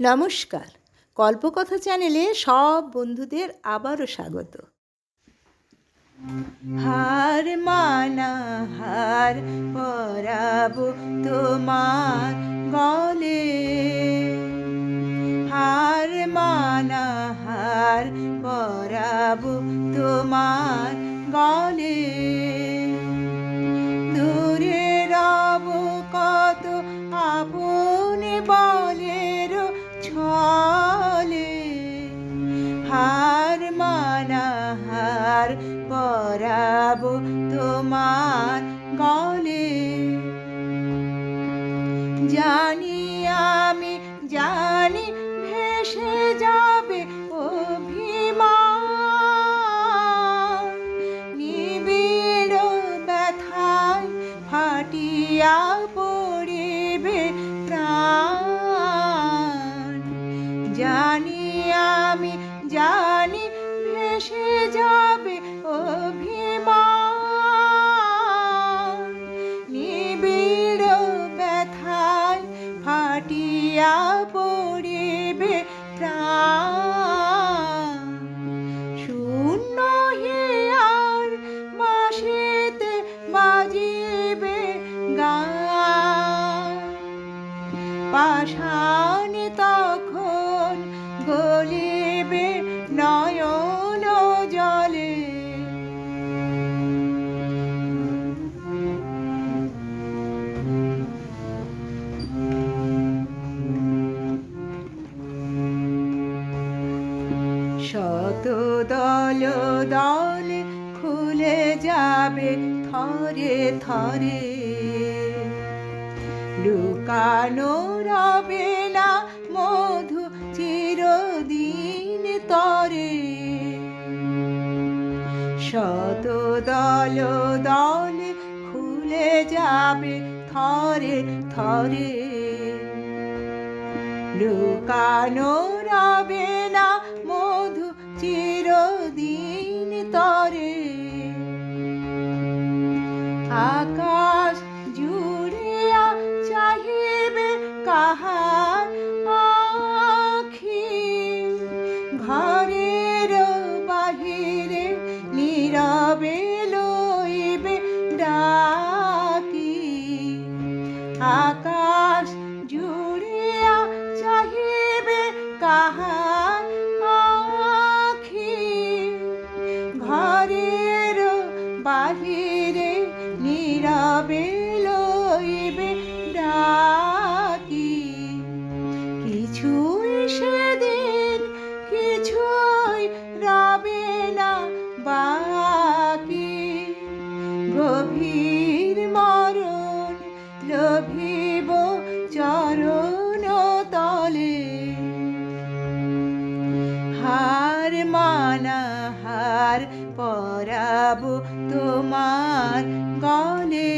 নমস্কার। কল্পকথা চ্যানেলে সব বন্ধুদের আবারও স্বাগত। হার মানা, হার পরাবো তোমার গলে। হার মানা, হার পরাবো তোমার গলে। পরাবো তোমার গলে। জানি আমি জানি ভেসে যাবে অভিমান। নিবিড় ব্যথায় ফাটিয়া পাষাণ তখন গলিবে নয়ন জলে। শত দল দলে খুলে যাবে থরে থরে। লুকানো রবে না মধু চিরদিন তরে। শত দল দলে খুলে যাবে থরে থরে। লুকানো রবে না মধু চিরদিন তরে। আকাশ জুড়িয়া বাহিরে নীরবে লইবে ডাকি। কিছু সেদিন কিছুই রবে না বাকি। গভীর মরণ লভিব হার পরাবো তোমার গলে।